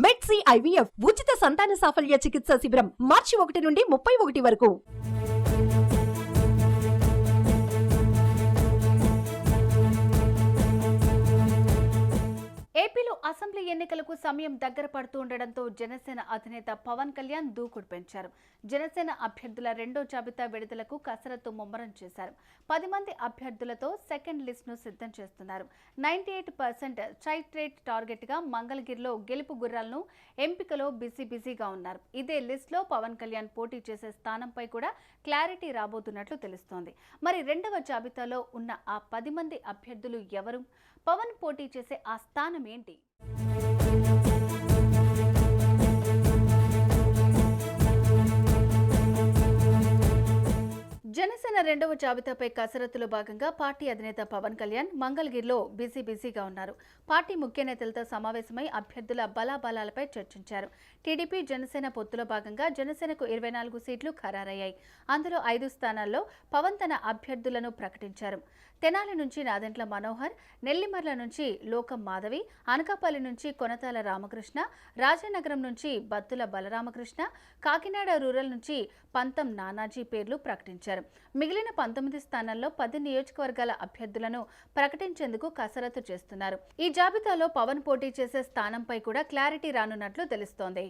మెడ్సీ IVF ఉచిత సంతాన సాఫల్య చికిత్స శిబిరం మార్చి ఒకటి నుండి ముప్పై ఒకటి వరకు. అసెంబ్లీ ఎన్నికలకు సమయం దగ్గర పడుతూ ఉండడంతో జనసేన అధినేత పవన్ కళ్యాణ్ దూకుడు పెంచారు. జనసేన అభ్యర్థుల రెండో జాబితా విడుదలకు కసరత్తు ముమ్మరం చేశారు. పది మంది అభ్యర్థులతో సెకండ్ లిస్ట్ను సిద్ధం చేస్తున్నారు. Ninety eight percent strike rate టార్గెట్గా మంగళగిరిలో గెలుపు గుర్రాలను ఎంపికలో బిజీ బిజీగా ఉన్నారు. ఇదే లిస్ట్లో పవన్ కళ్యాణ్ పోటీ చేసే స్థానంపై కూడా క్లారిటీ రాబోతున్నట్లు తెలుస్తోంది. మరి రెండవ జాబితాలో ఉన్న ఆ పది మంది అభ్యర్థులు ఎవరు? పవన్ పోటీ చేసే ఆ స్థానం ఏంటి? జనసేన రెండవ జాబితాపై కసరత్తులో భాగంగా పార్టీ అధినేత పవన్ కళ్యాణ్ మంగళగిరిలో బిజీ బిజీగా ఉన్నారు. పార్టీ ముఖ్య నేతలతో సమావేశమై అభ్యర్థుల బలాబలాలపై చర్చించారు. టీడీపీ జనసేన పొత్తులో భాగంగా జనసేనకు ఇరవై నాలుగు సీట్లు ఖరారయ్యాయి. అందులో ఐదు స్థానాల్లో పవన్ తన అభ్యర్థులను ప్రకటించారు. తెనాలి నుంచి నాదెంట్ల మనోహర్ నెల్లిమర్ల నుంచి లోకం మాధవి అనకాపల్లి నుంచి కొనతాల రామకృష్ణ రాజానగరం నుంచి బత్తుల బలరామకృష్ణ కాకినాడ రూరల్ నుంచి పంతం నానాజీ పేర్లు ప్రకటించారు. మిగిలిన పంతొమ్మిది స్థానాల్లో పది నియోజకవర్గాల అభ్యర్థులను ప్రకటించేందుకు కసరత్తు చేస్తున్నారు. ఈ జాబితాలో పవన్ పోటీ చేసే స్థానంపై కూడా క్లారిటీ రానున్నట్లు తెలుస్తోంది.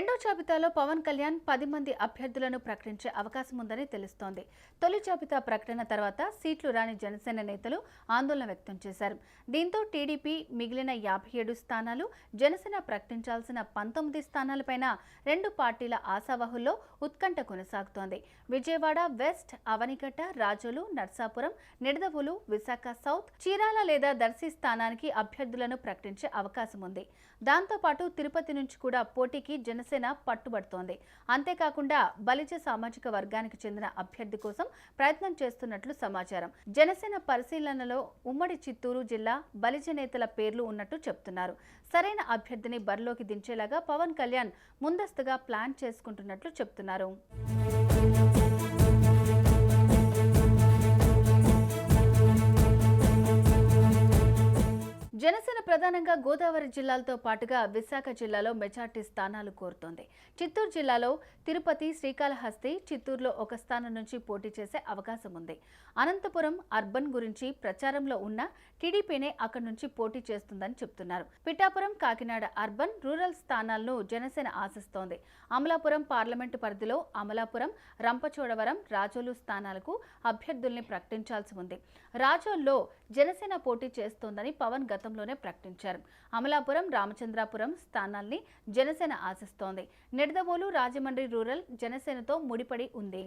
రెండో జాబితాలో పవన్ కళ్యాణ్ పది మంది అభ్యర్థులను ప్రకటించే అవకాశం ఉందని తెలుస్తోంది. తొలి జాబితా ప్రకటన తర్వాత సీట్లు రాని జనసేన నేతలు ఆందోళన వ్యక్తం చేశారు. దీంతో టీడీపీ మిగిలిన యాభై ఏడు స్థానాలు జనసేన ప్రకటించాల్సిన పంతొమ్మిది స్థానాలపైన రెండు పార్టీల ఆశావహుల్లో ఉత్కంఠ కొనసాగుతోంది. విజయవాడ వెస్ట్ అవనిగట్ట రాజోలు నర్సాపురం నిడదవులు విశాఖ సౌత్ చీరాల లేదా దర్శి స్థానానికి అభ్యర్థులను ప్రకటించే అవకాశం ఉంది. దాంతోపాటు తిరుపతి నుంచి కూడా పోటీకి జనసేన పట్టుబడుతోంది. అంతేకాకుండా బలిజ సామాజిక వర్గానికి చెందిన అభ్యర్థి కోసం ప్రయత్నం చేస్తున్నట్లు సమాచారం. జనసేన పరిశీలనలో ఉమ్మడి చిత్తూరు జిల్లా బలిజ నేతల పేర్లు ఉన్నట్టు చెప్తున్నారు. సరైన అభ్యర్థిని బరిలోకి దించేలాగా పవన్ కళ్యాణ్ ముందస్తుగా ప్లాన్ చేసుకుంటున్నట్లు చెప్తున్నారు. ప్రధానంగా గోదావరి జిల్లాలతో పాటుగా విశాఖ జిల్లాలో మెజార్టీ స్థానాలు కోరుతోంది. చిత్తూరు జిల్లాలో తిరుపతి శ్రీకాళహస్తి చిత్తూరులో ఒక స్థానం నుంచి పోటీ చేసే అవకాశం ఉంది. అనంతపురం అర్బన్ గురించి ప్రచారంలో ఉన్న టీడీపీనే అక్కడి నుంచి పోటీ చేస్తుందని చెప్తున్నారు. పిఠాపురం కాకినాడ అర్బన్ రూరల్ స్థానాలను జనసేన ఆశిస్తోంది. అమలాపురం పార్లమెంటు పరిధిలో అమలాపురం రంపచోడవరం రాజోలు స్థానాలకు అభ్యర్థుల్ని ప్రకటించాల్సి ఉంది. రాజోల్లో జనసేన పోటీ చేస్తోందని పవన్ గతంలోనే ప్రకటించారు. అమలాపురం రామచంద్రాపురం స్థానాల్ని జనసేన ఆశిస్తోంది. నిడదవోలు రాజమండ్రి రూరల్ జనసేనతో ముడిపడి ఉంది.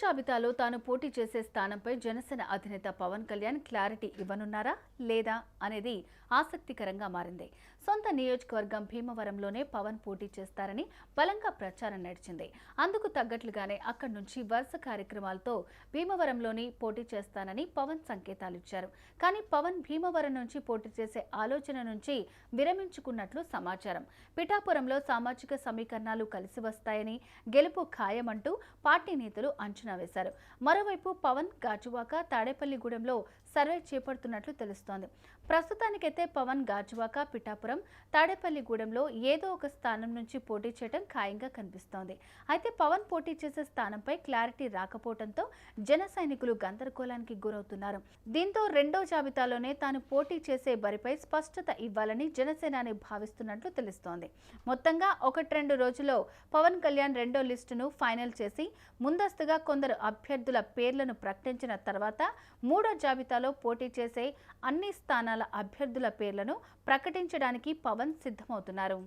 జాబితాలో తాను పోటీ చేసే స్థానంపై జనసేన అధినేత పవన్ కళ్యాణ్ క్లారిటీ ఇవ్వనున్నారా లేదా అనేది ఆసక్తికరంగా మారింది. సొంత నియోజకవర్గం భీమవరంలోనే పవన్ పోటీ చేస్తారని బలంగా ప్రచారం నడిచింది. అందుకు తగ్గట్లుగానే అక్కడి నుంచి వరుస కార్యక్రమాలతో భీమవరంలోని పోటీ చేస్తానని పవన్ సంకేతాలు ఇచ్చారు. కానీ పవన్ భీమవరం నుంచి పోటీ చేసే ఆలోచన నుంచి విరమించుకున్నట్లు సమాచారం. పిఠాపురంలో సామాజిక సమీకరణాలు కలిసి వస్తాయని గెలుపు ఖాయమంటూ పార్టీ నేతలు అంచనా వేశారు. మరోవైపు పవన్ గాజువాక తాడేపల్లిగూడెంలో సర్వే చేపడుతున్నట్లు తెలుస్తోంది. ప్రస్తుతానికైతే పవన్ గాజువాక పిఠాపురం తాడేపల్లిగూడెంలో ఏదో ఒక స్థానం నుంచి పోటీ చేయడం ఖాయంగా కనిపిస్తోంది. అయితే పవన్ పోటీ చేసే స్థానంపై క్లారిటీ రాకపోవడంతో జన సైనికులు గందరగోళానికి గురవుతున్నారు. దీంతో రెండో జాబితాలోనే తాను పోటీ చేసే బరిపై స్పష్టత ఇవ్వాలని జనసేనాని భావిస్తున్నట్లు తెలుస్తోంది. మొత్తంగా ఒకటి రెండు రోజుల్లో పవన్ కళ్యాణ్ రెండో లిస్టును ఫైనల్ చేసి ముందస్తుగా కొందరు అభ్యర్థుల పేర్లను ప్రకటించిన తర్వాత మూడో జాబితాలో పోటీ చేసే అన్ని స్థానాల అభ్యర్థుల పేర్లను ప్రకటించడానికి పవన్ సిద్ధమవుతున్నారు.